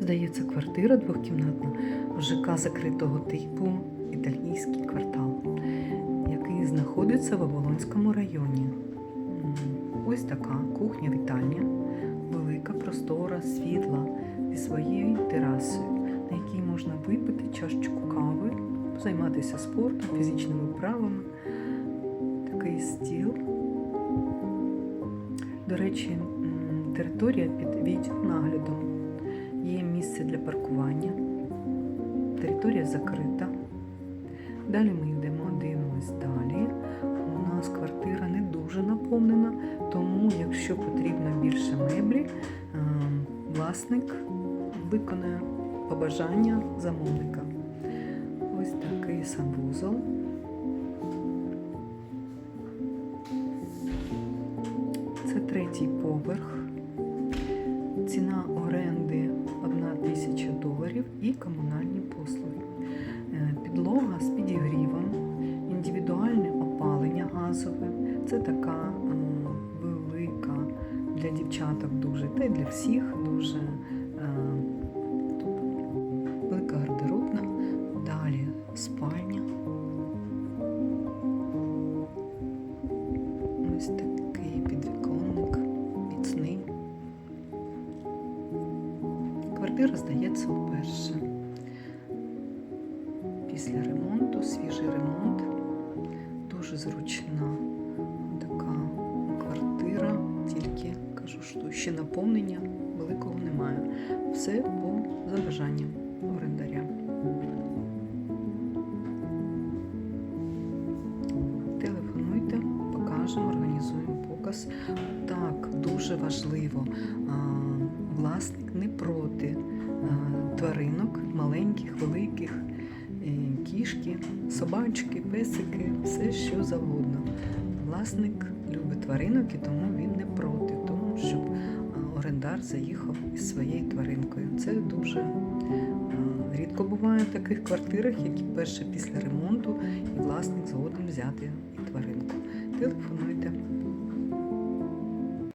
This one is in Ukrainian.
Здається, квартира двохкімнатна в ЖК закритого типу італійський квартал, який знаходиться в Оболонському районі. Ось така кухня-вітальня, велика, простора, світла зі своєю терасою, на якій можна випити чашечку кави, займатися спортом, фізичними вправами. Такий стіл. До речі, територія під відеонаглядом. Є місце для паркування. Територія закрита. Далі ми йдемо, дивимось далі. У нас квартира не дуже наповнена, тому якщо потрібно більше меблі, ем, власник виконає побажання замовника. Ось такий санвузол. Це третій поверх. Тисяча і комунальні послуги. Е, Підлога з підігрівом, індивідуальне опалення газове. Це така велика для дівчаток дуже, та й для всіх дуже Квартира здається вперше. Після ремонту, свіжий ремонт, дуже зручна така квартира, тільки кажу, що ще наповнення великого немає. Все по забажанням орендаря. Телефонуйте, покажемо, організуємо показ. Так, дуже важливо. Власник не проти тваринок, маленьких, великих, е, кішки, собачки, песики, все що завгодно. Власник любить тваринок і тому він не проти, тому щоб орендар заїхав із своєю тваринкою. Це дуже рідко буває в таких квартирах, які перше після ремонту і власник згодом взяти тваринку. Телефонуйте.